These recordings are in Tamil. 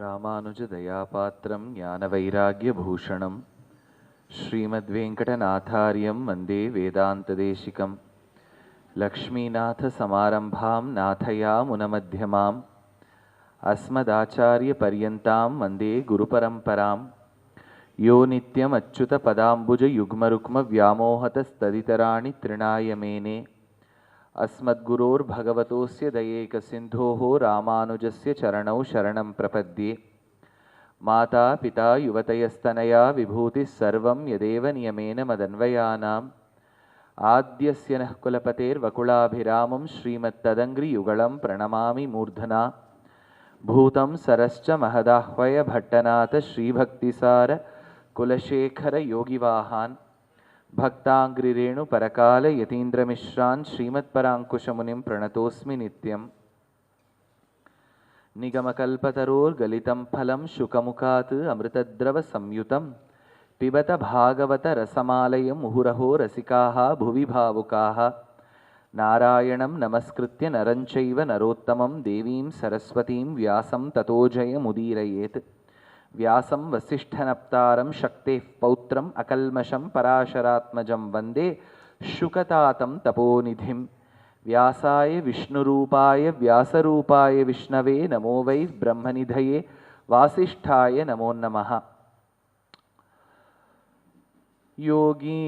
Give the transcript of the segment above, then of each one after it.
रामानुजदयापात्रं ज्ञानवैराग्यभूषणं श्रीमद्वेङ्कटनाथार्यं वन्दे वेदान्तदेशिकं लक्ष्मीनाथसमारम्भां नाथयामुनमध्यमाम् अस्मदाचार्यपर्यन्तां वन्दे गुरुपरम्परां यो नित्यमच्युतपदाम्बुजयुग्मरुक्मव्यामोहतस्तदितराणि त्रिणाय मेने अस्मद्गुरोर्भगवतोऽस्य दयेकसिन्धोः रामानुजस्य चरणौ शरणं प्रपद्ये माता पिता युवतयस्तनया विभूतिः सर्वं यदेव नियमेन मदन्वयानाम् आद्यस्य नः कुलपतेर्वकुलाभिरामं श्रीमत्तदङ्घ्रियुगलं प्रणमामि मूर्धना भूतं सरश्च महदाह्वय भट्टनाथ श्रीभक्तिसार कुलशेखरयोगिवाहान् भक्ताङ्घ्रिरेणुपरकाल यतीन्द्रमिश्रान् श्रीमत्पराङ्कुशमुनिं प्रणतोऽस्मि नित्यम्। निगमकल्पतरोर्गलितं फलं शुकमुखात् अमृतद्रवसंयुतं पिबत भागवतरसमालयं मुहुरहो रसिकाः भुवि भावुकाः। नारायणं नमस्कृत्य नरं चैव नरोत्तमं देवीं सरस्वतीं व्यासं ततो जयमुदीरयेत् व्यासं वसिष्ठनप्तारं शक्तेः पौत्रम् अकल्मषं पराशरात्मजं वन्दे शुकतातं तपोनिधिं व्यासाय विष्णुरूपाय व्यासरूपाय विष्णवे नमो वै ब्रह्मनिधये वासिष्ठाय नमो नमः योगीन्द्राणां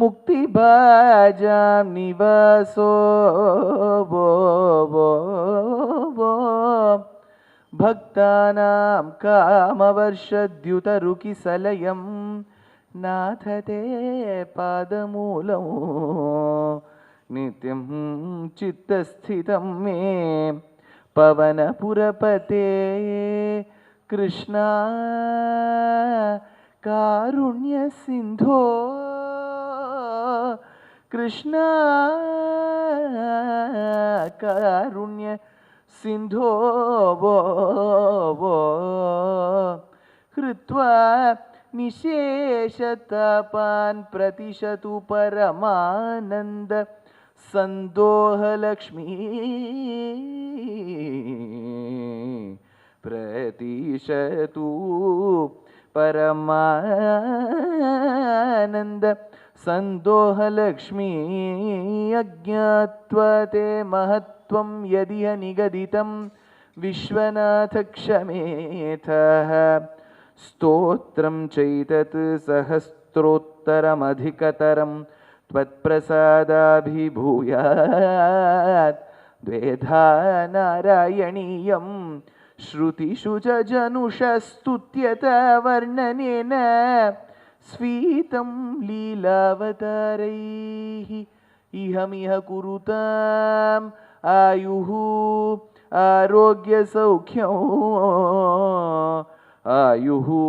त्वदङ्गेष्वधिकसुमधुरं मुक्तिभाजां निवासो, वो वो वो। भक्तानां कामवर्षद्युतरुकिसलयं नाथ ते पादमूलम् नित्यं चित्तस्थितं मे पवनपुरपते। कृष्णा, कारुण्यसिन्धो। कृष्णा कारुण्य सिन्धो वो वो कृत्वा निशेषतापान् प्रतिशतु परमानन्द सन्दोहलक्ष्मी प्रतिशतु परमानन्द सन्दोहलक्ष्मी अज्ञात्वा ते महत्त्वं यदिह निगदितं विश्वनाथक्षमेथः स्तोत्रं चैतत् सहस्रोत्तरमधिकतरं त्वत्प्रसादाभिभूयात्। द्वेधा नारायणीयं श्रुतिषु च जनुषस्तुत्यत वर्णनेन ஸ்வீதம் லீலாவதாரைः இஹமிஹ குருதாம் ஆயு ஆரோக்கிய சௌக்கியம். ஆயுஹு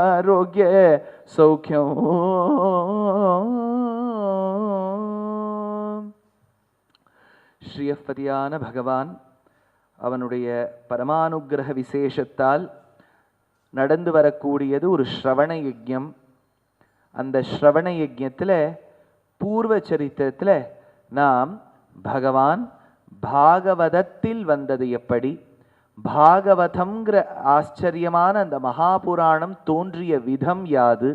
ஆரோக்கிய சௌக்கியம். ஸ்ரீயப்பதியான பகவான் அவனுடைய பரமானுகிரக விசேஷத்தால் நடந்து வரக்கூடியது ஒரு ஸ்ரவண யஜ்யம். அந்த ஸ்ரவண யஜ்யத்தில் பூர்வ சரித்திரத்தில் நாம் பகவான் பாகவதத்தில் வந்தது எப்படி? பாகவதம்ங்கிற ஆச்சரியமான அந்த மகாபுராணம் தோன்றிய விதம் யாது?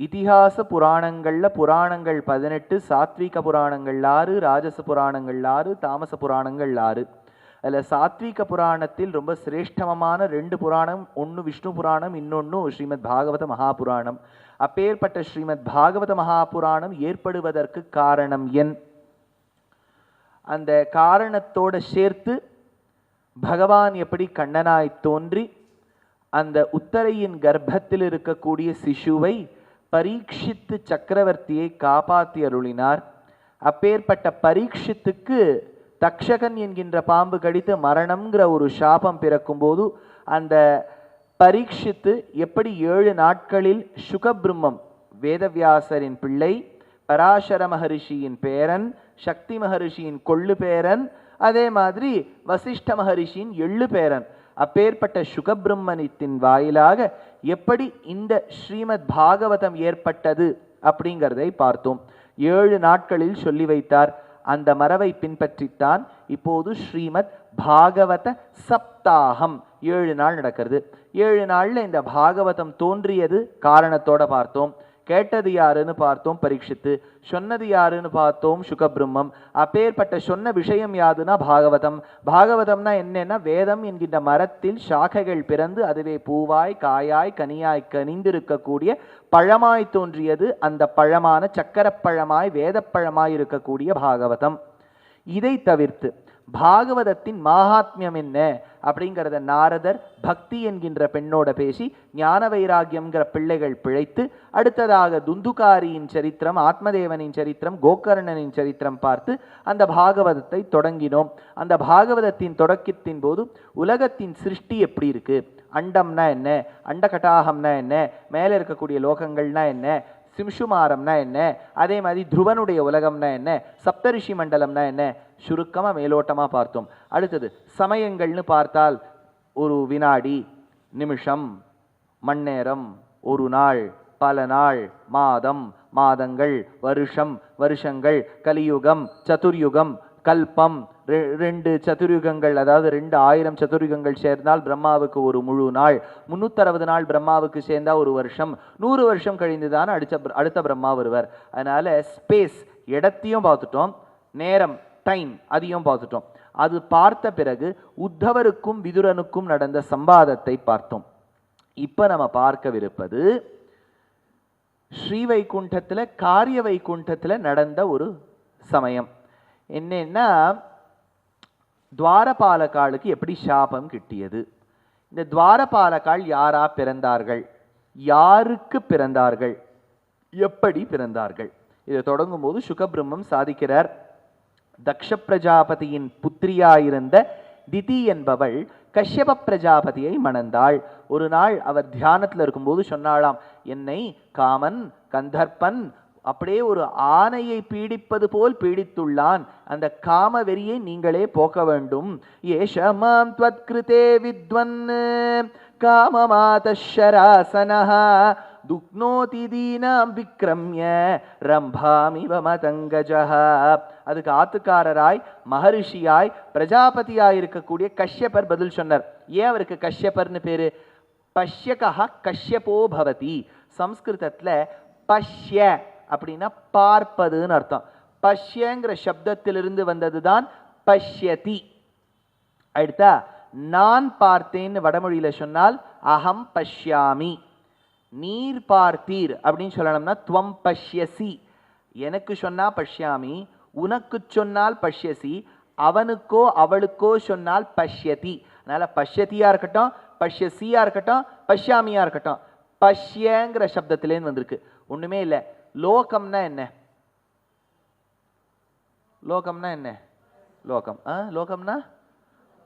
இதிகாச புராணங்களில் புராணங்கள் பதினெட்டு சாத்விக புராணங்கள் ஆறு ராஜச புராணங்கள் ஆறு தாமச புராணங்கள் ஆறு. அதில் சாத்விக புராணத்தில் ரொம்ப சிரேஷ்டமமான ரெண்டு புராணம் ஒன்று விஷ்ணு புராணம் இன்னொன்று ஸ்ரீமத் பாகவத மகாபுராணம். அப்பேற்பட்ட ஸ்ரீமத் பாகவத மகாபுராணம் ஏற்படுவதற்கு காரணம் என்? அந்த காரணத்தோட சேர்த்து பகவான் எப்படி கண்ணனாய் தோன்றி அந்த உத்தரையின் கர்ப்பத்தில் இருக்கக்கூடிய சிசுவை பரீட்சித்து சக்கரவர்த்தியை காப்பாற்றி அருளினார். அப்பேற்பட்ட பரீட்சித்துக்கு தக்ஷகன் என்கின்ற பாம்பு கடித்து மரணம்ங்கிற ஒரு சாபம் பிறக்கும்போது அந்த பரீட்சித்து எப்படி ஏழு நாட்களில் சுகபிரம்மம் வேதவியாசரின் பிள்ளை பராசர மகரிஷியின் பேரன் சக்தி மகரிஷியின் கொள்ளு பேரன் அதே மாதிரி வசிஷ்ட மகரிஷியின் எள்ளு பேரன். அப்பேற்பட்ட சுகபிரம்மணித்தின் வாயிலாக எப்படி இந்த ஸ்ரீமத் பாகவதம் ஏற்பட்டது அப்படிங்கிறதை பார்த்தோம். ஏழு நாட்களில் சொல்லி வைத்தார். அந்த மரபை பின்பற்றித்தான் இப்போது ஸ்ரீமத் பாகவத சப்தாகம் ஏழு நாள் நடக்கிறது. ஏழு நாள்ல இந்த பாகவதம் தோன்றியது காரணத்தோட பார்த்தோம். கேட்டது யாருன்னு பார்த்தோம் பரீட்சித்து. சொன்னது யாருன்னு பார்த்தோம் சுகபிரம்மம். அப்பேற்பட்ட சொன்ன விஷயம் யாதுன்னா பாகவதம். பாகவதம்னா என்னன்னா வேதம் என்கின்ற மரத்தில் சாக்கைகள் பிறந்து அதுவே பூவாய் காயாய் கனியாய் கனிந்திருக்கக்கூடிய பழமாய் தோன்றியது. அந்த பழமான சக்கரப்பழமாய் வேதப்பழமாய் இருக்கக்கூடிய பாகவதம். இதை தவிர்த்து பாகவதத்தின் மாகாத்மியம் என்ன அப்படிங்கிறத நாரதர் பக்தி என்கின்ற பெண்ணோட பேசி ஞான வைராகியம்ங்கிற பிள்ளைகள் பிழைத்து அடுத்ததாக துந்துகாரியின் சரித்திரம் ஆத்மதேவனின் சரித்திரம் கோகர்ணனின் சரித்திரம் பார்த்து அந்த பாகவதத்தை தொடங்கினோம். அந்த பாகவதத்தின் தொடக்கத்தின் போது உலகத்தின் சிருஷ்டி எப்படி இருக்கு? அண்டம்னா என்ன? அண்டகட்டாகம்னா என்ன? மேலே இருக்கக்கூடிய லோகங்கள்னா என்ன? சிம்ஷுமாரம்னா என்ன? அதே மாதிரி துருவனுடைய உலகம்னா என்ன? சப்தரிஷி மண்டலம்னா என்ன? சுருக்கமாக மேலோட்டமாக பார்த்தோம். அடுத்தது சமயங்கள்னு பார்த்தால் ஒரு வினாடி நிமிஷம் மண்ணேரம் ஒரு நாள் பல நாள் மாதம் மாதங்கள் வருஷம் வருஷங்கள் கலியுகம் சதுர்யுகம் கல்பம் ரெண்டு சதுர்யுகங்கள் அதாவது ரெண்டு ஆயிரம் சதுர்யுகங்கள் சேர்ந்தால் பிரம்மாவுக்கு ஒரு முழு நாள். முன்னூத்தறுபது நாள் பிரம்மாவுக்கு சேர்ந்தா ஒரு வருஷம். நூறு வருஷம் கழிந்து தான் அடுத்த பிர- அடுத்த பிரம்மா வருவர். அதனால் ஸ்பேஸ் இடத்தையும் பார்த்துட்டோம் நேரம் டைம் அதையும் பார்த்துட்டோம். அது பார்த்த பிறகு உத்தவருக்கும் விதுரனுக்கும் நடந்த சம்பாதத்தை பார்த்தோம். இப்போ நம்ம பார்க்கவிருப்பது ஸ்ரீ வைகுண்டத்துல காரிய வைகுண்டத்தில் நடந்த ஒரு சமயம். என்னன்னா துவாரபாலகாளுக்கு எப்படி சாபம் கிட்டியது? இந்த துவாரபாலகாள் யாரா பிறந்தார்கள்? யாருக்கு பிறந்தார்கள்? எப்படி பிறந்தார்கள்? இதை தொடங்கும் போது சுகபிரம்மம் சாதிக்கிறார். தக்ஷ பிரஜாபதியின் புத்திரியாயிருந்த திதி என்பவள் கஷ்யப பிரஜாபதியை மணந்தாள். ஒரு நாள் அவர் தியானத்துல இருக்கும்போது சொன்னாளாம் என்னை காமன் கந்தர்ப்பன் அப்படியே ஒரு ஆணையை பீடிப்பது போல் பீடித்துள்ளான். அந்த காம வெறியை நீங்களே போக்க வேண்டும். ஏஷமாம் துவத்கிருதே வித்வன் காமமாதராசனா துக்னோதி தீனாம் விக்ரம்ய ரம்பாமிவ மதங்கஜா அது காத்துக்காரராய் மகரிஷியாய் பிரஜாபதியாய் இருக்கக்கூடிய கஷ்யப்பர் பதில் சொன்னார். ஏன் அவருக்கு கஷ்யப்பர்னு பேரு? பஷ்யகா கஷ்யப்போ பவதி. சம்ஸ்கிருதத்தில் பஷ்ய. அப்படின்னா பார்ப்பதுன்னு அர்த்தம். பஷ்யங்கிற சப்தத்திலிருந்து வந்தது தான் பஷ்யதி. அடுத்தா நான் பார்த்தேன்னு வடமொழியில் சொன்னால் அகம் பஷ்யாமி. நீர் பார்த்தீர் அப்படின்னு சொல்லணும்னா துவம் பஷ்யசி. எனக்கு சொன்னால் பஷ்யாமி உனக்கு சொன்னால் பஷ்யசி அவனுக்கோ அவளுக்கோ சொன்னால் பஷ்யதி. அதனால் பஷ்யத்தியாக இருக்கட்டும் பஷ்யசியாக இருக்கட்டும் பஷ்யாமியாக இருக்கட்டும். பஷ்யங்கிற சப்தத்திலேருந்து வந்திருக்கு. ஒன்றுமே இல்லை. லோகம்னா என்ன? லோகம்னா என்ன? லோகம். ஆ லோகம்னா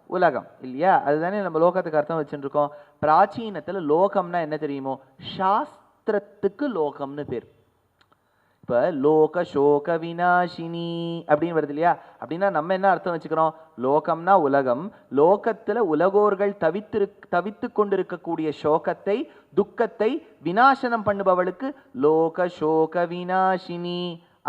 உலகம் இல்லையா? அதுதானே நம்ம லோகத்துக்கு அர்த்தம் வச்சுட்டு இருக்கோம் பிராச்சீனத்தில் லோகம்னா என்ன தெரியுமோ? சாஸ்திரத்துக்கு லோகம்னு பேர். இப்போ லோக சோக வினாசினி அப்படின்னு வருது இல்லையா? அப்படின்னா நம்ம என்ன அர்த்தம் வச்சுக்கிறோம்? லோகம்னா உலகம். லோகத்தில் உலகோர்கள் தவித்திரு தவித்து கொண்டிருக்கக்கூடிய சோகத்தை துக்கத்தை வினாசனம் பண்ணுபவளுக்கு லோக சோக வினாசினி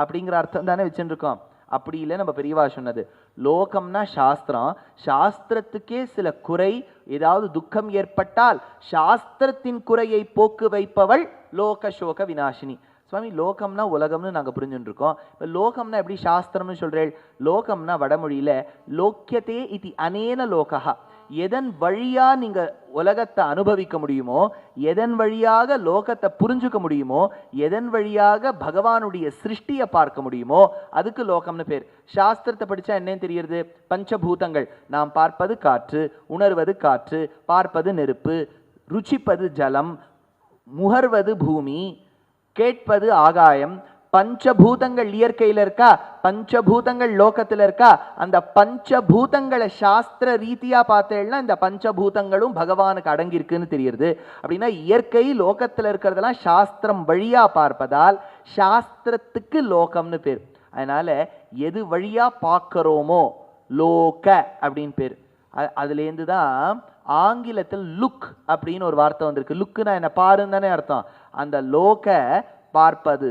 அப்படிங்கிற அர்த்தம் தானே வச்சுருக்கோம். அப்படி இல்லை நம்ம பெரியவா சொன்னது. லோகம்னா சாஸ்திரம். சாஸ்திரத்துக்கே சில குறை ஏதாவது துக்கம் ஏற்பட்டால் சாஸ்திரத்தின் குறையை போக்கு வைப்பவள் லோக சோக வினாசினி. சுவாமி லோகம்னா உலகம்னு நாங்கள் புரிஞ்சுட்டுருக்கோம் இப்போ லோகம்னா எப்படி சாஸ்திரம்னு சொல்கிறேன் லோகம்னா வடமொழியில் லோக்கியத்தே இது அனேன லோகா எதன் வழியாக நீங்கள் உலகத்தை அனுபவிக்க முடியுமோ எதன் வழியாக லோகத்தை புரிஞ்சுக்க முடியுமோ எதன் வழியாக பகவானுடைய சிருஷ்டியை பார்க்க முடியுமோ அதுக்கு லோகம்னு பேர். சாஸ்திரத்தை படித்தா என்னன்னு தெரியுது பஞ்சபூதங்கள். நாம் பார்ப்பது காற்று உணர்வது காற்று பார்ப்பது நெருப்பு ருச்சிப்பது ஜலம் முகர்வது பூமி கேட்பது ஆகாயம். பஞ்சபூதங்கள் இயற்கையில் இருக்கா? பஞ்சபூதங்கள் லோகத்தில் இருக்கா? அந்த பஞ்சபூதங்களை சாஸ்திர ரீதியா பார்த்தேன்னா இந்த பஞ்சபூதங்களும் பகவானுக்கு அடங்கியிருக்குன்னு தெரியுது. அப்படின்னா இயற்கை லோகத்தில் இருக்கிறதெல்லாம் சாஸ்திரம் வழியா பார்ப்பதால் சாஸ்திரத்துக்கு லோகம்னு பேர். அதனால எது வழியா பார்க்கிறோமோ லோக அப்படின்னு பேர். அதுலேருந்து தான் ஆங்கிலத்தில் லுக் அப்படின்னு ஒரு வார்த்தை வந்திருக்கு. லுக்குன்னா என்ன? பாருன்னு தானே அர்த்தம். அந்த லோக பார்ப்பது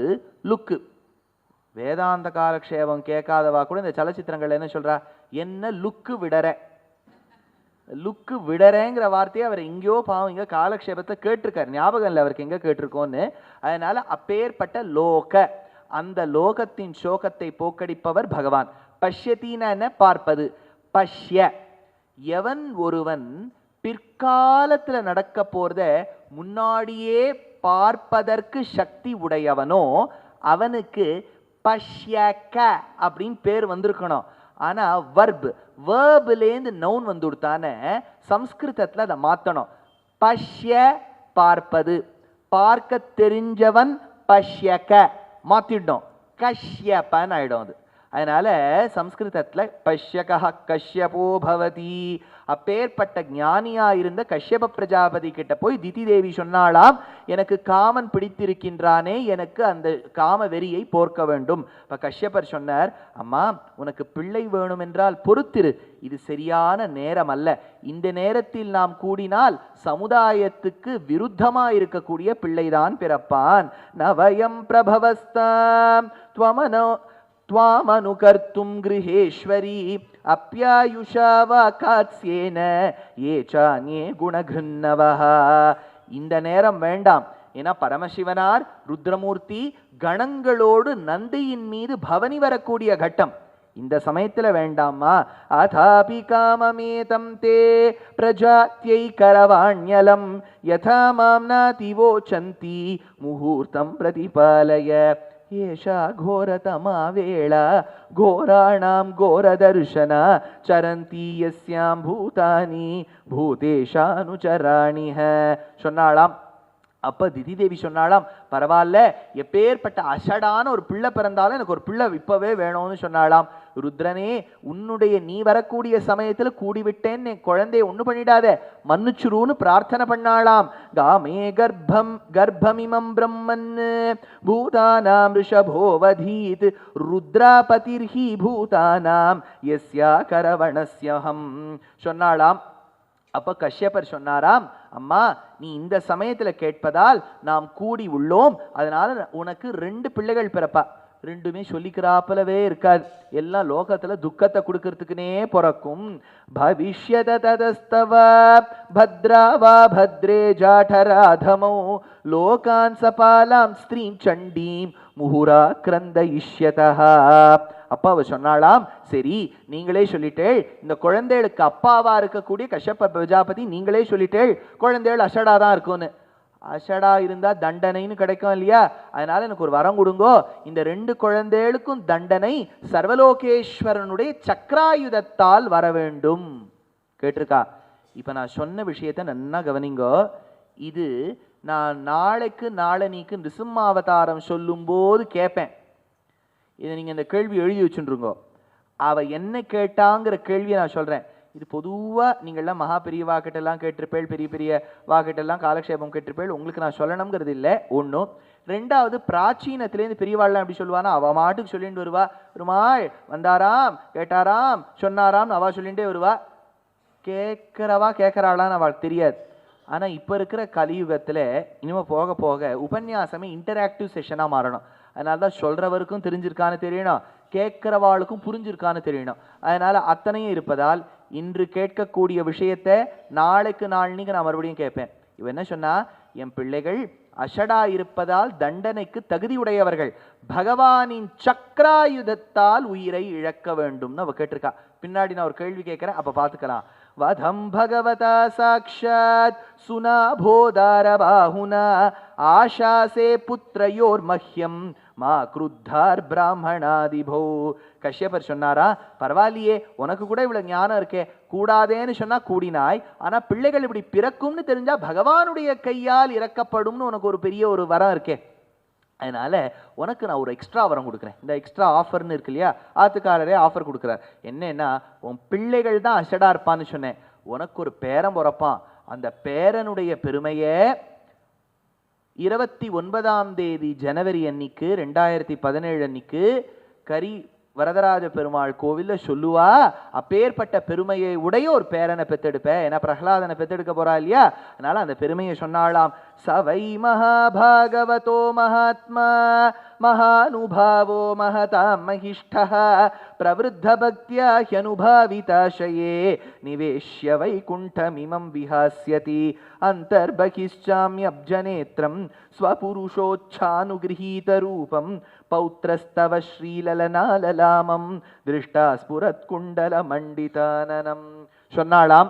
லுக்கு. வேதாந்த காலக்ஷேபம் கேட்காதவா கூட இந்த சலச்சித்திரங்கள் என்ன சொல்றா? என்ன லுக்கு விடற? லுக்கு விடறேங்கிற வார்த்தையை அவர் எங்கேயோ பாவம் இங்கே காலக்ஷேபத்தை கேட்டிருக்காரு. ஞாபகம் இல்லை அவருக்கு எங்கே கேட்டிருக்கோன்னு. அதனால அப்பேற்பட்ட லோக அந்த லோகத்தின் சோகத்தை போக்கடிப்பவர் பகவான். பஷ்யத்தின என்ன? பார்ப்பது. பஷ்ய எவன் ஒருவன் பிற்காலத்தில் நடக்க போகிறத முன்னாடியே பார்ப்பதற்கு சக்தி உடையவனோ அவனுக்கு பஷ்யக்க அப்படின்னு பேர் வந்திருக்கணும். ஆனால் வர்பு வேர்புலேருந்து நவுன் வந்து கொடுத்தானே சம்ஸ்கிருதத்தில் அதை மாற்றணும் பஷ்ய பார்ப்பது. பார்க்க தெரிஞ்சவன் பஷ்யக்க. மாத்திட்டோம் கஷ்யப்பன் ஆயிடும் அது. அதனால சம்ஸ்கிருதத்துல பஷ்யகா கஷ்யபோ பவதி. அப்பேற்பட்ட ஞானியா இருந்த கஷ்யப பிரஜாபதி கிட்ட போய் திதி தேவி சொன்னாளாம் எனக்கு காமன் பிடித்திருக்கின்றானே எனக்கு அந்த காம வெறியை போர்க்க வேண்டும். இப்ப கஷ்யபர் சொன்னார் அம்மா உனக்கு பிள்ளை வேணும் என்றால் பொறுத்திரு இது சரியான நேரம் அல்ல. இந்த நேரத்தில் நாம் கூடினால் சமுதாயத்துக்கு விருத்தமா இருக்கக்கூடிய பிள்ளைதான் பிறப்பான். நவயம் பிரபவஸ்தாம் துவமனோ त्वामनुकर्तुं गृहेश्वरी अप्यायुषा वा कात्स्येन ये चान्ये குணகிருன்னவः இந்த நேரம் வேண்டாம் ஏன்னா பரமசிவனார் ருத்ரமூர்த்தி கணங்களோடு நந்தியின் மீது பவனி வரக்கூடிய கட்டம் இந்த சமயத்துல வேண்டாமா அதாபி காமமேதம் தே பிரஜாத்யை கரவாண்யலம் யதா மாம் நாதிவோச்சந்தி முகூர்த்தம் பிரதிபாலய एषा घोरतमा वेळा घोराणां घोरदर्शन चरन्ती यस्यां भूतानि भूतेशानुचराणि ह शुन्नाळाम् அப்ப திதி தேவி சொன்னாலாம் பரவாயில்ல எப்பேற்பட்ட அசடான ஒரு பிள்ளை பிறந்தாலும் எனக்கு ஒரு பிள்ளை இப்பவே வேணும்னு சொன்னாலாம் ருத்ரனே உன்னுடைய நீ வரக்கூடிய சமயத்தில் கூடிவிட்டேன்னு என் குழந்தைய ஒன்று பண்ணிடாத மன்னிச்சுருன்னு பிரார்த்தனை பண்ணாளாம். காமே கர்ப்பம் கர்ப்பமிமம் பிரம்மன் பூதானாம் ரிஷபோவதீத் ருத்ராபதிர்ஹி பூதானாம் எஸ்யா கரவணஸ்யஹம். சொன்னாளாம். அப்ப கஷ்யப்பர் சொன்னாராம் அம்மா நீ இந்த சமயத்துல கேட்பதால் நாம் கூடி உள்ளோம். அதனால உனக்கு ரெண்டு பிள்ளைகள் பிறப்பா. ரெண்டுமே சொல்லிக்கிறாப்பலவே இருக்காது. எல்லாம் லோகத்துல துக்கத்தை கொடுக்கறதுக்குனே பிறக்கும். பவிஷ்யத ததஸ்தவ பத்ராவா பத்ரே ஜாடராதமோ லோகான் சபாலாம் ஸ்திரீம் சண்டீம் முஹுரா கிரந்த இஷ்யதா அப்பாவை சொன்னாலாம் சரி நீங்களே சொல்லிட்டேள் இந்த குழந்தைகளுக்கு அப்பாவா இருக்கக்கூடிய கஷ்யப்ப பிரஜாபதி நீங்களே சொல்லிட்டேள் குழந்தைகள் அஷடா தான் இருக்கும்னு. அஷடா இருந்தா தண்டனைன்னு கிடைக்கும் இல்லையா? அதனால எனக்கு ஒரு வரம் கொடுங்கோ. இந்த ரெண்டு குழந்தைகளுக்கும் தண்டனை சர்வலோகேஸ்வரனுடைய சக்கராயுதத்தால் வர வேண்டும். கேட்டிருக்கா? இப்ப நான் சொன்ன விஷயத்த நன்னா கவனிங்கோ. இது நான் நாளைக்கு நாளனிக்கு நிசும்மாவதாரம் சொல்லும்போது கேட்பேன் இதை நீங்கள் இந்த கேள்வி எழுதி வச்சுருங்கோ அவள் என்ன கேட்டாங்கிற கேள்வியை நான் சொல்கிறேன் இது பொதுவாக நீங்கள்லாம் மகா பெரிய வாக்கிட்டெல்லாம் கேட்டிருப்பேள் பெரிய பெரிய வாக்கிட்டெல்லாம் காலக்ஷேபம் கேட்டிருப்பேள். உங்களுக்கு நான் சொல்லணுங்கிறது இல்லை. ஒன்றும் ரெண்டாவது பிராச்சீனத்திலேருந்து பெரியவாள்லாம் எப்படி சொல்லுவானா அவள் மாட்டுக்கு சொல்லிட்டு வருவா. பெருமாள் வந்தாராம் கேட்டாராம் சொன்னாராம் அவள் சொல்லிகிட்டே வருவா. கேட்குறவா கேட்குறாளான்னு அவளுக்கு தெரியாது. ஆனால் இப்போ இருக்கிற கலியுகத்தில் இனிமே போக போக உபன்யாசமே இன்டராக்டிவ் செஷனாக மாறணும். அதனால தான் சொல்கிறவருக்கும் தெரிஞ்சிருக்கான்னு தெரியணும். கேட்கிறவாளுக்கும் புரிஞ்சிருக்கான்னு தெரியணும். அதனால் அத்தனையும் இருப்பதால் இன்று கேட்கக்கூடிய விஷயத்தை நாளைக்கு நாளைக்கு நான் மறுபடியும் கேட்பேன். இவன் என்ன சொன்னால் என் பிள்ளைகள் அஷடா இருப்பதால் தண்டனைக்கு தகுதியுடையவர்கள். பகவானின் சக்கராயுதத்தால் உயிரை இழக்க வேண்டும்னு அவ கேட்டிருக்கா. பின்னாடி நான் ஒரு கேள்வி கேட்கிறேன் அப்ப பாத்துக்கலாம் வதம் பகவதா சாட்சாத் சுனாபோதார பாகுனா ஆஷாசே புத்திரயோர் மஹ்யம். மா குருத்தார் பிராமணாதிபோ கஷ்யப்பர் சொன்னாரா பரவாயில்லையே உனக்கு கூட இவ்வளவு ஞானம் இருக்கே கூடாதேன்னு சொன்னா கூடினாய் ஆனா பிள்ளைகள் இப்படி பிறக்கும்னு தெரிஞ்சா பகவானுடைய கையால் இறக்கப்படும்னு உனக்கு ஒரு பெரிய ஒரு வரம் இருக்கே. அதனால உனக்கு நான் ஒரு எக்ஸ்ட்ரா வரம் கொடுக்குறேன். இந்த எக்ஸ்ட்ரா ஆஃபர்னு இருக்கு இல்லையா ஆத்துக்காரரே ஆஃபர் கொடுக்குறார். என்னன்னா உன் பிள்ளைகள் தான் அஷடா இருப்பான்னு சொன்னேன். உனக்கு ஒரு பேரன் பிறப்பான். அந்த பேரனுடைய பெருமையை இருபத்தி ஒன்பதாம் தேதி ஜனவரி அன்னைக்கு ரெண்டாயிரத்தி பதினேழு அன்னைக்கு கரி வரதராஜ பெருமாள் கோவில்ல சொல்லுவா அப்பேற்பட்ட பெருமையை உடைய ஒரு பேரனை பெத்தெடுப்ப. ஏன்னா பிரகலாதனை பெத்தெடுக்க போறா இல்லையா? அதனால அந்த பெருமையை சொன்னாளாம். சவை மகாபாகவதோ மகாத்மா மகானுபாவோ மகதாம் மகிஷ்டா பிரவருத்த பக்தியா ஹியனுபாவிதாசயே. நிவேஷ்ய வைகுண்டமிமம் விஹாஸ்யதி. அந்தர்பகிஷ்சாமியப்ஜநேத்திரம் ஸ்வபுருஷோச்சானுகிரகீத ரூபம். पौत्रस्तव श्रीललनाललामं दृष्टा ஸ்புரத்குண்டலமண்டிதானனம் சொன்னாளாம்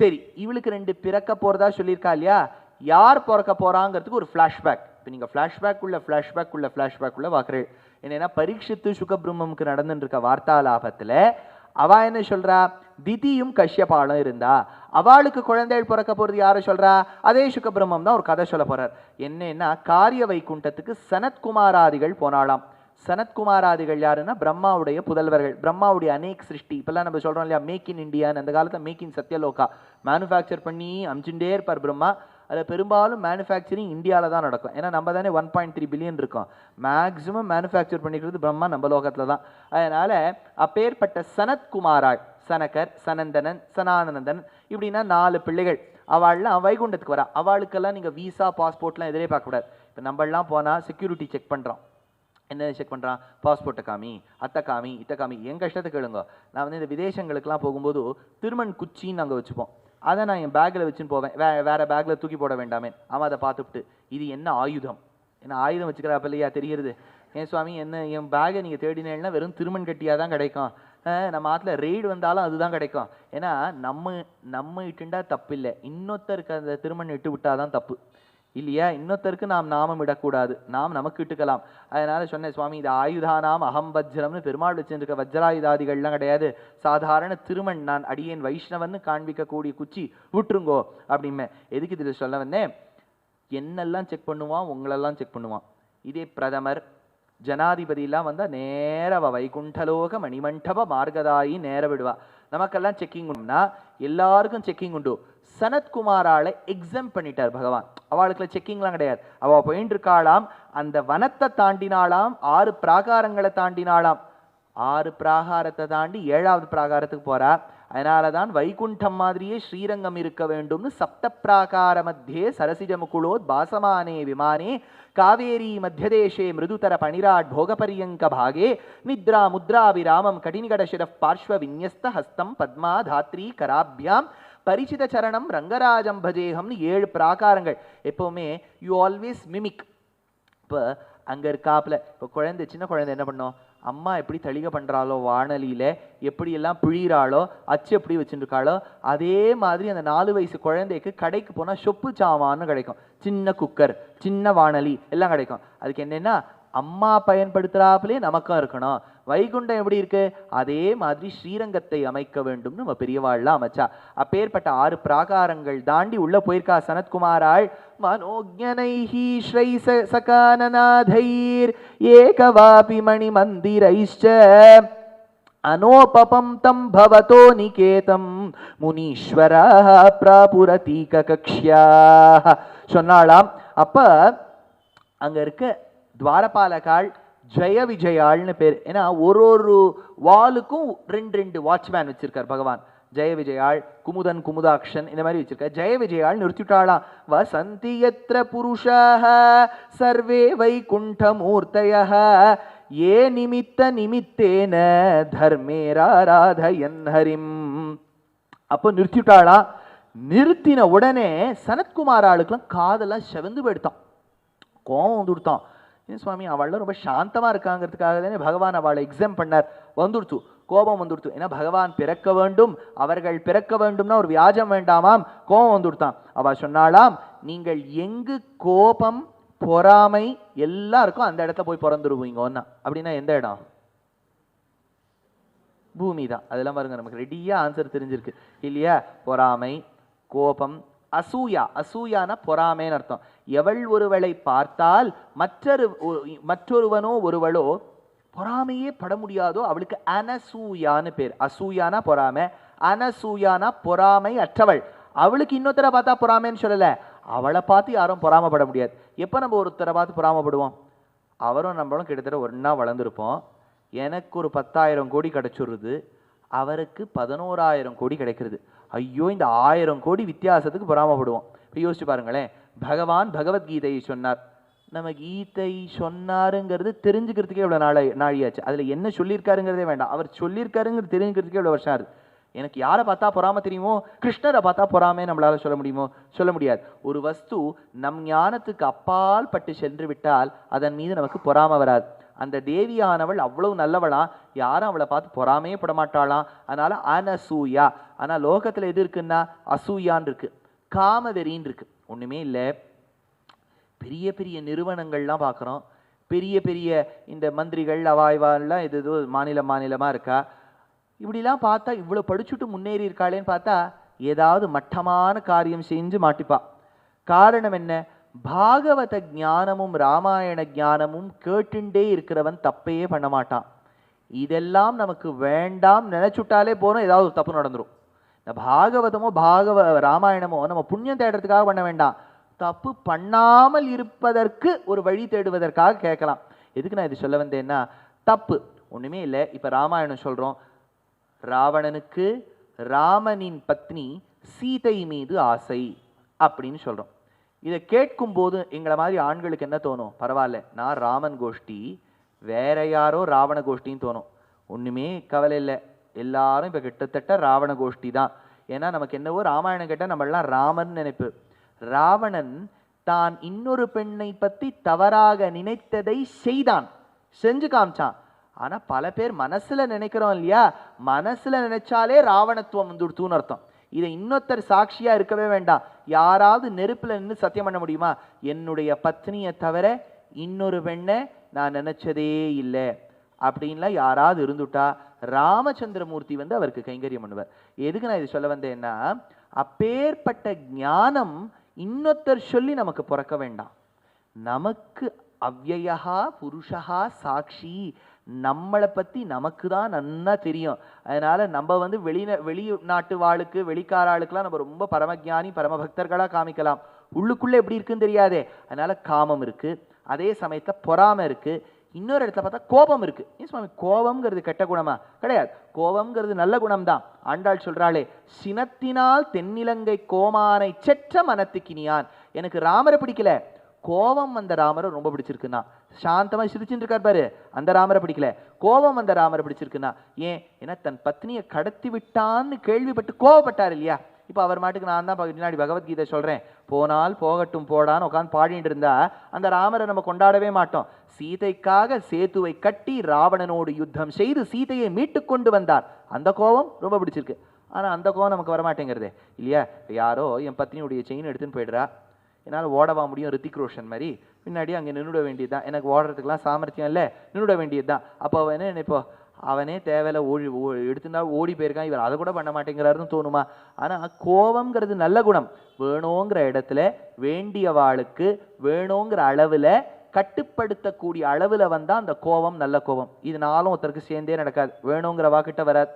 சரி இவளுக்கு ரெண்டு பிறக்க போறதா சொல்லியிருக்கா இல்லையா யார் பிறக்க போறாங்கிறதுக்கு ஒரு ஃப்ளாஷ்பேக் இப்போ நீங்கள் ஃப்ளாஷ்பேக் உள்ள ஃப்ளாஷ்பேக் உள்ள ஃப்ளாஷ்பேக் உள்ள பார்க்குறேன் என்னன்னா பரீட்சித்து சுகபிரம்மமுக்கு நடந்துட்டு இருக்க வார்த்தாலாபத்துல அவா என்ன சொல்கிறா திதியும் கஷ்யபாலும் இருந்தா. அவளுக்கு குழந்தைகள் பிறக்க போகிறது யாரை சொல்கிறா அதே சுகபிரம்மம் தான் ஒரு கதை சொல்ல போகிறார் என்னன்னா காரிய வைகுண்டத்துக்கு சனத்குமாராதிகள் போனாலாம் சனத்குமாராதிகள் யாருன்னா பிரம்மாவுடைய புதல்வர்கள். பிரம்மாவுடைய அநேக் சிருஷ்டி. இப்பெல்லாம் நம்ம சொல்கிறோம் இல்லையா மேக் இன் இந்தியான்னு அந்த காலத்தில் மேக் இன் சத்யலோகா. மேனுஃபேக்சர் பண்ணி அமிச்சுட்டே இருப்பார் பிரம்மா. அதில் பெரும்பாலும் மேனுஃபேக்சரிங் இந்தியாவில் தான் நடக்கும். ஏன்னா நம்ம தானே ஒன் பாயிண்ட் த்ரீ பில்லியன் இருக்கோம். மேக்ஸிமம் மேனுஃபேக்சர் பண்ணிக்கிறது பிரம்மா நம்ம லோகத்தில் தான். அதனால் அப்பேற்பட்ட சனத்குமாராள் சனகர் சனந்தனன் சனானந்தன் இப்படின்னா நாலு பிள்ளைகள். அவள்லாம் வைகுண்டத்துக்கு வரா. அவளுக்கெல்லாம் நீங்கள் விசா பாஸ்போர்ட்லாம் எதிரே பார்க்கக்கூடாது இப்போ நம்மளாம் போனால் செக்யூரிட்டி செக் பண்ணுறோம் என்ன செக் பண்ணுறான் பாஸ்போர்ட்டை காமி அத்தை காமி இத்தை காமி. என் கஷ்டத்தை கேளுங்க. நான் வந்து இந்த விதேசங்களுக்குலாம் போகும்போது திருமண் குச்சின்னு நாங்கள் வச்சுப்போம். அதை நான் என் பேக்கில் வச்சுன்னு போவேன். வே வேறு பேக்கில் தூக்கி போட வேண்டாமே. அவன் அதை பார்த்துவிட்டு இது என்ன ஆயுதம்? என்ன ஆயுதம் வச்சுக்கிறப்ப இல்லையா தெரிகிறது ஏன் சுவாமி என்ன என் பேக்கை நீங்கள் தேடினேன்னா வெறும் திருமண் கட்டியாக தான் கிடைக்கும் நம்ம ஆற்றுல ரெய்டு வந்தாலும் அதுதான் கிடைக்கும். ஏன்னா நம்ம நம்ம இட்டுண்டா தப்பு இல்லை இன்னொருத்தருக்கு அந்த திருமண் இட்டு விட்டால் தான் தப்பு. இல்லையா? இன்னொருத்தருக்கு நாம் நாமம் இடக்கூடாது நாம் நமக்கு இட்டுக்கலாம். அதனால சொன்னேன் சுவாமி இது ஆயுதானாம் அகம் வஜ்ரம்னு பெருமாள் வச்சிருக்க வஜ்ராயுதாதிகள்லாம் கிடையாது. சாதாரண திருமண் நான் அடியேன் வைஷ்ணவன்னு காண்பிக்கக்கூடிய குச்சி விட்டுருங்கோ அப்படிமே எதுக்கு இதில் சொல்ல வந்தேன்? என்னெல்லாம் செக் பண்ணுவான் உங்களெல்லாம் செக் பண்ணுவான். இதே பிரதமர் ஜனாதிபதியெல்லாம் வந்தால் நேரவ வைகுண்டலோக மணிமண்டப மார்கதாயி நேர விடுவா. நமக்கெல்லாம் செக்கிங் உண்டுனா எல்லாருக்கும் செக்கிங் உண்டு. சனத்குமாரால எக்ஸம் பண்ணிட்டார் பகவான். அவளுக்குள்ள செக்கிங்லாம் கிடையாது. அவ போயின்னு இருக்காளாம் அந்த வனத்தை தாண்டினாளாம் ஆறு பிராகாரங்களை தாண்டினாளாம். ஆறு பிராகாரத்தை தாண்டி ஏழாவது பிராகாரத்துக்கு போறா. அதனால தான் வைகுண்டம் மாதிரியே ஸ்ரீரங்கம் இருக்க வேண்டும்னு சப்த பிராகார மத்தியே சரசிஜ முகுளோத் பாசமானே விமானே காவேரி மத்தியதேசே மிருதுதர பணிராட் போகபரியங்க பாகே நித்ரா முத்ரா விராமம் கடினிகடசிர பார்ஸ்வ விநியஸ்த ஹஸ்தம் பத்மா தாத்ரி கராபியாம் பரிச்சித சரணம் ரங்கராஜம் பஜேகம்னு ஏழு பிராகாரங்கள். எப்போவுமே யூ ஆல்வேஸ் மிமிக் இப்போ அங்கே இருக்காப்புல இப்போ குழந்தை சின்ன குழந்தை என்ன பண்ணும்? அம்மா எப்படி தளிக பண்ணுறாளோ வானலியில் எப்படி எல்லாம் அச்சு எப்படி வச்சுருக்காளோ அதே மாதிரி அந்த நாலு வயசு குழந்தைக்கு கடைக்கு போனால் சொப்பு சாமான்னு கிடைக்கும். சின்ன குக்கர் சின்ன வானலி எல்லாம் கிடைக்கும். அதுக்கு என்னென்னா அம்மா பயன்படுத்துறாப்புலே நமக்கும் இருக்கணும். வைகுண்டம் எப்படி இருக்கு? அதே மாதிரி ஸ்ரீரங்கத்தை அமைக்க வேண்டும் நம்ம பெரியவாள்லாம் அமைச்சா. அப்பேற்பட்ட ஆறு பிராகாரங்கள் தாண்டி உள்ள போயிருக்கா சனத்குமாராள்? மனோஜனைஹி ஸ்ரை ச- சகானநாதைர் ஏகவாபி மணி மந்திரைश्च அனோபபம் தம் பவதோ நிகேதம் முனீஸ்வராः பிராபுரதீக கக்ஷ்யாः சொன்னாளாம். அப்ப அங்க இருக்க துவாரபாலகாள் ஜெய விஜயாள்னு பேர். ஏன்னா ஒரு ஒரு வாலுக்கும் ரெண்டு ரெண்டு வாட்ச்மேன் வச்சிருக்கார் பகவான். ஜெய விஜயாள் குமுதன் குமுதாக்ஷன் இந்த மாதிரி வச்சிருக்கார். ஜெய விஜயாள் நிறுத்திட்டாளாம் வசந்தி எத்திர புருஷாக சர்வே வைகுண்டமூர்த்தயः ஏ நிமித்த நிமித்தேன தர்மேராராதயன் ஹரிம். அப்போ நிறுத்திட்டாளா நிறுத்தின உடனே சனத்குமார் ஆளுக்கெல்லாம் காதெல்லாம் செவந்து போயிடுத்தான். கோவம் வந்துடுத்தான் ஏன் சுவாமி அவள்லாம் ரொம்ப சாந்தமா இருக்காங்கிறதுக்காக தானே பகவான் அவளை எக்ஸாம் பண்ணார். வந்துடுச்சு கோபம் வந்துடுத்து ஏன்னா பகவான் பிறக்க வேண்டும் அவர்கள் பிறக்க வேண்டும்னா ஒரு வியாஜம் வேண்டாமாம். கோபம் வந்துடுத்தான் அவ சொன்னாலாம் நீங்கள் எங்கு கோபம் பொறாமை எல்லாம் இருக்கும் அந்த இடத்த போய் பிறந்துருவீங்க. ஒன்னா அப்படின்னா எந்த இடம்? பூமி தான். அதெல்லாம் பாருங்க நமக்கு ரெடியாக ஆன்சர் தெரிஞ்சிருக்கு. இல்லையா? பொறாமை கோபம் அசூயா. அசூயானா பொறாமைன்னு அர்த்தம். எவள் ஒருவளை பார்த்தால் மற்றொரு மற்றொருவனோ ஒருவளோ பொறாமையே பட முடியாதோ அவளுக்கு அனசூயான்னு பேர். அசூயானா பொறாமை அனசூயானா பொறாமை அற்றவள். அவளுக்கு இன்னொருத்தரை பார்த்தா பொறாமைன்னு சொல்லல. அவளை பார்த்து யாரும் பொறாமப்பட முடியாது. எப்போ நம்ம ஒருத்தரை பார்த்து பொறாமைப்படுவோம்? அவரும் நம்மளும் கிட்டத்தட்ட ஒன்றா வளர்ந்துருப்போம். எனக்கு ஒரு பத்தாயிரம் கோடி கிடச்சிடுறது. அவருக்கு பதினோராயிரம் கோடி கிடைக்கிறது. ஐயோ இந்த ஆயிரம் கோடி வித்தியாசத்துக்கு பொறாமப்படுவோம். இப்போ யோசிச்சு பாருங்களேன். பகவான் பகவத்கீதையை சொன்னார். நம்ம கீதை சொன்னாருங்கிறது தெரிஞ்சுக்கிறதுக்கே இவ்வளோ நாளை நாழியாச்சு. அதில் என்ன சொல்லியிருக்காருங்கிறதே வேண்டாம். அவர் சொல்லியிருக்காருங்கிறது தெரிஞ்சுக்கிறதுக்கே இவ்வளோ வருஷம் ஆகுது. எனக்கு யாரை பார்த்தா பொறாம தெரியுமோ கிருஷ்ணரை பார்த்தா பொறாமே நம்மளால சொல்ல முடியுமோ சொல்ல முடியாது. ஒரு வஸ்து நம் ஞானத்துக்கு அப்பால் பட்டு சென்று விட்டால் அதன் மீது நமக்கு பொறாம வராது. அந்த தேவியானவள் அவ்வளவு நல்லவளா? யாரும் அவளை பார்த்து பொறாமையே படமாட்டாளாம் அதனால அனசூயா. ஆனால் லோகத்தில் எது இருக்குன்னா அசூயான் இருக்கு. காமவெறின்னு இருக்கு. ஒண்ணுமே இல்லை. பெரிய பெரிய நிறுவனங்கள்லாம் பார்க்குறோம் பெரிய பெரிய இந்த மந்திரிகள் அவாய்வாலாம் இது இது மாநில மாநிலமாக இருக்கா? இப்படிலாம் பார்த்தா இவ்வளோ படிச்சுட்டு முன்னேறி இருக்காளேன்னு பார்த்தா ஏதாவது மட்டமான காரியம் செஞ்சு மாட்டிப்பா. காரணம் என்ன? பாகவத ஞானமும் ராமாயண ஞானமும் கேட்டுண்டே இருக்கிறவன் தப்பையே பண்ண மாட்டான். இதெல்லாம் நமக்கு வேண்டாம் நினைச்சுட்டாலே போகிறோம் ஏதாவது தப்பு நடந்துடும் இந்த பாகவதமோ பாகவ ராமாயணமோ நம்ம புண்ணியம் தேடுறதுக்காக பண்ண வேண்டாம் தப்பு பண்ணாமல் இருப்பதற்கு ஒரு வழி தேடுவதற்காக கேட்கலாம் எதுக்கு நான் இது சொல்ல வந்தேன்னா தப்பு ஒன்றுமே இல்லை இப்போ ராமாயணம் சொல்கிறோம் ராவணனுக்கு ராமனின் பத்னி சீதை மீது ஆசை அப்படின்னு சொல்கிறோம் இதை கேட்கும் போது எங்களை மாதிரி ஆண்களுக்கு என்ன தோணும் பரவாயில்ல நான் ராமன் கோஷ்டி வேற யாரோ ராவண கோஷ்டின்னு தோணும் ஒன்றுமே கவலை இல்லை எல்லாரும் இப்போ கிட்டத்தட்ட ராவண கோஷ்டி தான். ஏன்னா நமக்கு என்னவோ ராமாயணம் கேட்டால் நம்மளாம் ராமன் நினைப்பு. ராவணன் தான் இன்னொரு பெண்ணை பற்றி தவறாக நினைத்ததை செய்தான். செஞ்சு காமிச்சான். ஆனால் பல பேர் மனசில் நினைக்கிறோம் இல்லையா? மனசில் நினைச்சாலே ராவணத்துவம் வந்துடுத்துன்னு அர்த்தம். இதை இன்னொருத்தர் சாட்சியாக இருக்கவே வேண்டாம். யாராவது நெருப்பில் நின்று சத்தியம் பண்ண முடியுமா? என்னுடைய பத்னியை தவிர இன்னொரு பெண்ணை நான் நினச்சதே இல்லை. அப்படின்லாம் யாராவது இருந்துட்டா ராமச்சந்திரமூர்த்தி வந்து அவருக்கு கைங்கரியம் பண்ணுவார். எதுக்கு நான் இது சொல்ல வந்தேன்னா அப்பேற்பட்ட ஞானம் இன்னொருத்தர் சொல்லி நமக்கு பிறக்க வேண்டாம். நமக்கு அவ்யயா புருஷா சாட்சி நம்மளை பற்றி நமக்கு தான் நன்னா தெரியும். அதனால் நம்ம வந்து வெளி வெளிநாட்டு வாளுக்கு வெளிக்கார ஆளுக்கெல்லாம் நம்ம ரொம்ப பரமஜானி பரமபக்தர்களாக காமிக்கலாம். உள்ளுக்குள்ளே எப்படி இருக்குன்னு தெரியாதே. அதனால் காமம் இருக்குது அதே சமயத்தில் பொறாமை இருக்குது இன்னொரு இடத்துல பார்த்தா கோபம் இருக்கு. ஏன் சுவாமி கோபம்ங்கிறது கெட்ட குணமா? கிடையாது. கோபம்ங்கிறது நல்ல குணம் தான் ஆண்டாள் சொல்றாளே சினத்தினால் தென்னிலங்கை கோமானை செற்ற மனத்துக்கினியான் எனக்கு ராமரை பிடிக்கல. கோபம் வந்த ராமரை ரொம்ப பிடிச்சிருக்குன்னா. சாந்தமாக சிரிச்சுட்டு இருக்கார் பாரு அந்த ராமரை பிடிக்கல. கோபம் வந்த ராமரை பிடிச்சிருக்குன்னா ஏன்? ஏன்னா தன் பத்னியை கடத்தி விட்டான்னு கேள்விப்பட்டு கோவப்பட்டார் இல்லையா? இப்போ அவர் மாட்டுக்கு நான் தான் பின்னாடி பகவத்கீதை சொல்கிறேன் போனால் போகட்டும் போடான்னு உட்காந்து பாடிட்டு இருந்தா அந்த ராமரை நம்ம கொண்டாடவே மாட்டோம். சீதைக்காக சேத்துவை கட்டி ராவணனோடு யுத்தம் செய்து சீதையை மீட்டு கொண்டு வந்தார். அந்த கோபம் ரொம்ப பிடிச்சிருக்கு. ஆனால் அந்த கோபம் நமக்கு வரமாட்டேங்கிறதே. இல்லையா? யாரோ என் பத்னியுடைய செயின் எடுத்துன்னு போயிடுறா. என்னால் ஓடவா முடியும் ரித்திக் ரோஷன் மாதிரி. பின்னாடி அங்கே நின்றுட வேண்டியது தான் எனக்கு ஓடுறதுக்கெலாம் சாமர்த்தியம் இல்லை. நின்றுட வேண்டியது தான் அப்போ என்ன நினைப்போ? அவனே தேவையில்ல ஓடி ஓ எடுத்துனா ஓடி போயிருக்கான் இவர் அதை கூட பண்ண மாட்டேங்கிறாருன்னு தோணுமா? ஆனால் கோபம்ங்கிறது நல்ல குணம். வேணுங்கிற இடத்துல வேண்டியவாளுக்கு வேணுங்கிற அளவில் கட்டுப்படுத்தக்கூடிய அளவில் வந்தால் அந்த கோபம் நல்ல கோபம். இது நாளும் ஒருத்தருக்கு சேர்ந்தே நடக்காது. வேணுங்கிற வாக்கிட்ட வராது.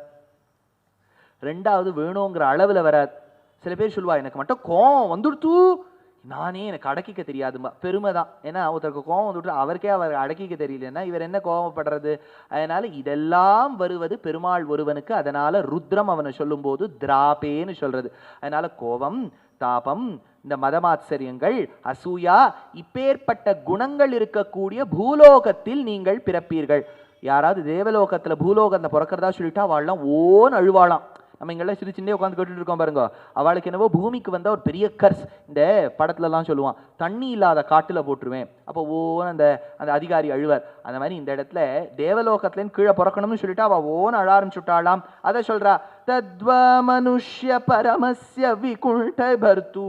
ரெண்டாவது வேணுங்கிற அளவில் வராது. சில பேர் சொல்லுவா எனக்கு மட்டும் கோவம் வந்துடுத்து. நானே எனக்கு அடக்கிக்க தெரியாதுமா பெருமை தான் ஏன்னா ஒருத்தருக்கு கோவம் வந்துட்டு அவருக்கே அவர் அடக்கிக்க தெரியலன்னா இவர் என்ன கோவப்படுறது அதனால இதெல்லாம் வருவது பெருமாள் ஒருவனுக்கு அதனால ருத்ரம் அவனை சொல்லும்போது திராபேன்னு சொல்றது. அதனால கோபம் தாபம் இந்த மதமாச்சரியங்கள் அசூயா இப்பேற்பட்ட குணங்கள் இருக்கக்கூடிய பூலோகத்தில் நீங்கள் பிறப்பீர்கள். யாராவது தேவலோகத்துல பூலோகத்தை பிறக்கிறதா சொல்லிட்டா அவள்லாம் ஓன் அழுவாளாம். நம்ம இங்கெல்லாம் சிரிச்சுட்டே உட்காந்து கேட்டுட்டு இருக்கோம் பாருங்க. அவளுக்கு என்னவோ பூமிக்கு வந்த ஒரு பெரிய கர்ஸ் இந்த படத்துலலாம் சொல்லுவான் தண்ணி இல்லாத காட்டில் போட்டுருவேன். அப்போ ஓன அந்த அந்த அதிகாரி அழுவர். அந்த மாதிரி இந்த இடத்துல தேவலோகத்துலேருந்து கீழே பிறக்கணும்னு சொல்லிட்டு அவ ஓன அழ ஆரம்பிச்சுட்டாளாம். அதை சொல்கிறா தத்வ மனுஷ்ய பரமஸ்ய விகுண்ட பர்த்து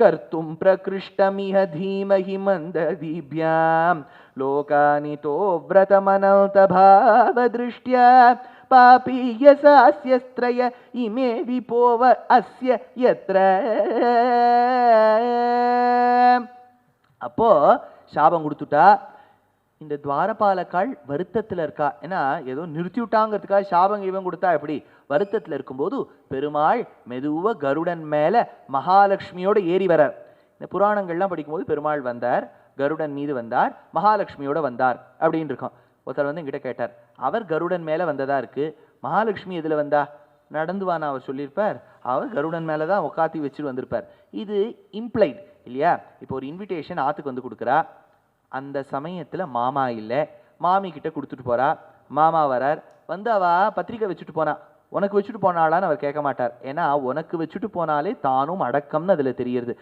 கர்த்தும் பிரகிருஷ்டமிஹ தீமஹி மந்ததீபியாம். லோகானிதோ திருஷ்டியா பாவதிருஷ்டியா பாபீயசாஸ்யஸ்திரய இமே விபோவ அஸ்ய யத்ர அப்போ சாபம் கொடுத்துட்டா இந்த துவாரபாலக்கால் வருத்தத்துல இருக்கா? ஏன்னா ஏதோ நிறுத்தி விட்டாங்கிறதுக்காக சாபம் இவன் கொடுத்தா எப்படி? வருத்தத்துல இருக்கும்போது பெருமாள் மெதுவா கருடன் மேல மகாலட்சுமியோடு ஏறி வரார். இந்த புராணங்கள்லாம் படிக்கும்போது பெருமாள் வந்தார் கருடன் மீது வந்தார் மகாலட்சுமியோட வந்தார் அப்படின்னு இருக்கும். ஒருத்தர் வந்து என்கிட்ட கேட்டார் அவர் கருடன் மேலே வந்ததா இருக்கு? மகாலட்சுமி இதில் வந்தா? நடந்துவான்னு அவர் சொல்லியிருப்பார். அவர் கருடன் மேலே தான் உக்காத்தி வச்சுட்டு வந்திருப்பார். இது இம்ப்ளைட் இல்லையா? இப்போ ஒரு இன்விடேஷன் ஆற்றுக்கு வந்து கொடுக்குறா. அந்த சமயத்தில் மாமா இல்லை மாமி கிட்ட கொடுத்துட்டு போறா. மாமா வரார். வந்து அவ பத்திரிக்கை வச்சுட்டு போனா. உனக்கு வச்சுட்டு போனாளான்னு அவர் கேட்க மாட்டார். ஏன்னா உனக்கு வச்சுட்டு போனாலே தானும் அடக்கம்னு அதில் தெரியுது.